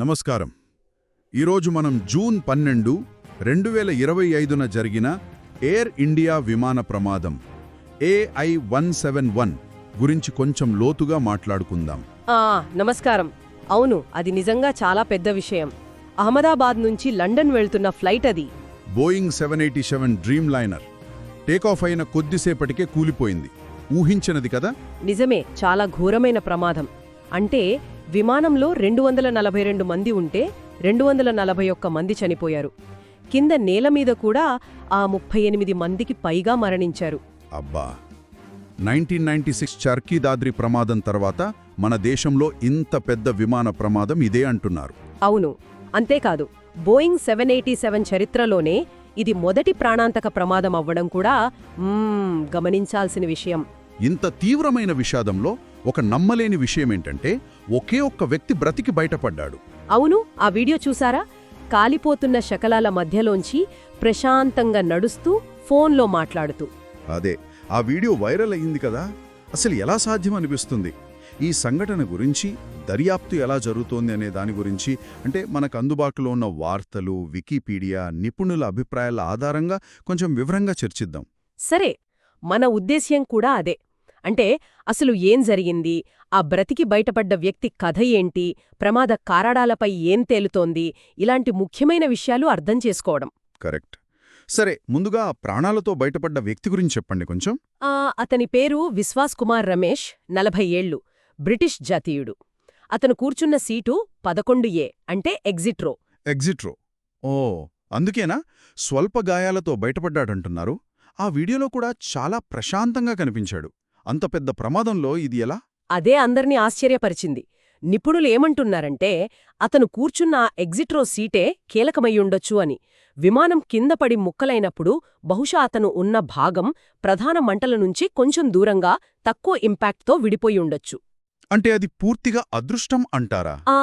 నమస్కారం. ఈరోజు మనం జూన్ పన్నెండు రెండు వేల ఇరవై ఐదున జరిగిన ఎయిర్ ఇండియా విమాన ప్రమాదం ఏఐ వన్ సెవెన్ వన్ గురించి కొంచెం లోతుగా మాట్లాడుకుందాం. నమస్కారం. అవును అది నిజంగా చాలా పెద్ద విషయం. అహ్మదాబాద్ నుంచి లండన్ వెళ్తున్న ఫ్లైట్ అది. Boeing seven eighty seven Dreamliner takeoff అయిన కొద్దిసేపటికే కూలిపోయింది. ఊహించినది కదా? నిజమే చాలా ఘోరమైన ప్రమాదం. అంటే విమానంలో రెండు వందల నలభై రెండు మంది ఉంటే రెండు వందల నలభై ఒక్క మంది చనిపోయారు. కింద నేల మీద కూడా ఆ ముప్పై ఎనిమిది మందికి పైగా మరణించారు. అబ్బా! Nineteen ninety six Charkhi Dadri ప్రమాదం తర్వాత మన దేశంలో ఇంత పెద్ద విమాన ప్రమాదం ఇదే అంటున్నారు. అవును అంతేకాదు బోయింగ్ సెవెన్ ఎయిటీ సెవెన్ చరిత్రలోనే ఇది మొదటి ప్రాణాంతక ప్రమాదం అవ్వడం కూడా గమనించాల్సిన విషయం. ఇంత తీవ్రమైన విషాదంలో ఒక నమ్మలేని విషయమేంటంటే ఒకే ఒక్క వ్యక్తి బ్రతికి బయటపడ్డాడు. అవును ఆ వీడియో చూసారా? కాలిపోతున్న శకలాల మధ్యలోంచి ప్రశాంతంగా నడుస్తూ ఫోన్లో మాట్లాడుతూ. అదే ఆ వీడియో వైరల్ అయింది కదా? అసలు ఎలా సాధ్యం అనిపిస్తుంది? ఈ సంఘటన గురించి దర్యాప్తు ఎలా జరుగుతోంది అనే దాని గురించి అంటే మనకు అందుబాటులో ఉన్న వార్తలు వికీపీడియా నిపుణుల అభిప్రాయాల ఆధారంగా కొంచెం వివరంగా చర్చిద్దాం. సరే మన ఉద్దేశ్యం కూడా అదే. అంటే అసలు ఏం జరిగింది? ఆ బ్రతికి బయటపడ్డ వ్యక్తి కథ ఏంటి? ప్రమాద కారడాలపై ఏం తేలుతోంది? ఇలాంటి ముఖ్యమైన విషయాలు అర్థం చేసుకోవడం. కరెక్ట్. సరే ముందుగా ప్రాణాలతో బయటపడ్డ వ్యక్తి గురించి చెప్పండి కొంచెం. ఆ అతని పేరు విశ్వాస్ కుమార్ రమేష్ నలభై ఏళ్ళు బ్రిటిష్ జాతీయుడు. అతను కూర్చున్న సీటు పదకొండు ఏ అంటే ఎగ్జిట్ రో. ఎగ్జిట్రో ఓ అందుకేనా? స్వల్ప గాయాలతో బయటపడ్డాడంటున్నారు. ఆ వీడియోలో కూడా చాలా ప్రశాంతంగా కనిపించాడు. అంత పెద్ద ప్రమాదంలో ఇది ఎలా? అదే అందర్నీ ఆశ్చర్యపరిచింది. నిపుణులు ఏమంటున్నారంటే అతను కూర్చున్న ఆ ఎగ్జిట్ రో సీటే కీలకమయ్యుండొచ్చు అని. విమానం కింద పడి ముక్కలైనప్పుడు బహుశా అతను ఉన్న భాగం ప్రధాన మంటల నుంచి కొంచెం దూరంగా తక్కువ ఇంపాక్ట్తో విడిపోయుండొచ్చు అంటే అది పూర్తిగా అదృష్టం అంటారా? ఆ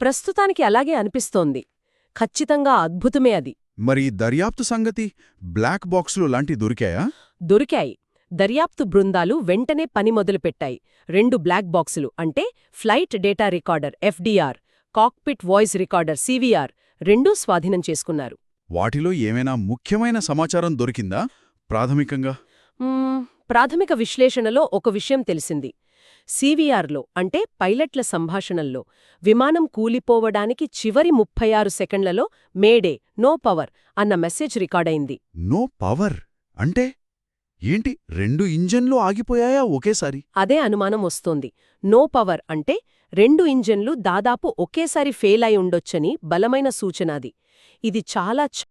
ప్రస్తుతానికి అలాగే అనిపిస్తోంది. ఖచ్చితంగా అద్భుతమే అది. మరి దర్యాప్తు సంగతి బ్లాక్ బాక్సులు లాంటి దొరికాయా? దొరికాయి. దర్యాప్తు బృందాలు వెంటనే పని మొదలుపెట్టాయి. రెండు బ్లాక్ బాక్సులు అంటే flight data recorder FDR cockpit voice recorder CVR రెండూ స్వాధీనం చేసుకున్నారు. వాటిలో ఏమైనా ముఖ్యమైన సమాచారం దొరికిందా? ప్రాథమికంగా? ప్రాథమిక విశ్లేషణలో ఒక విషయం తెలిసింది. సివిఆర్లో అంటే పైలట్ల సంభాషణల్లో విమానం కూలిపోవడానికి చివరి ముప్పై ఆరు సెకండ్లలో మేడే నో పవర్ అన్న మెసేజ్ రికార్డైంది నో పవర్? అంటే? ఏంటి రెండు ఇంజన్లు ఆగిపోయాయా ఒకేసారి? అదే అనుమానం వస్తోంది. నో పవర్ అంటే రెండు ఇంజన్లు దాదాపు ఒకేసారి ఫెయిల్ అయి ఉండొచ్చని బలమైన సూచనాది ఇది చాలా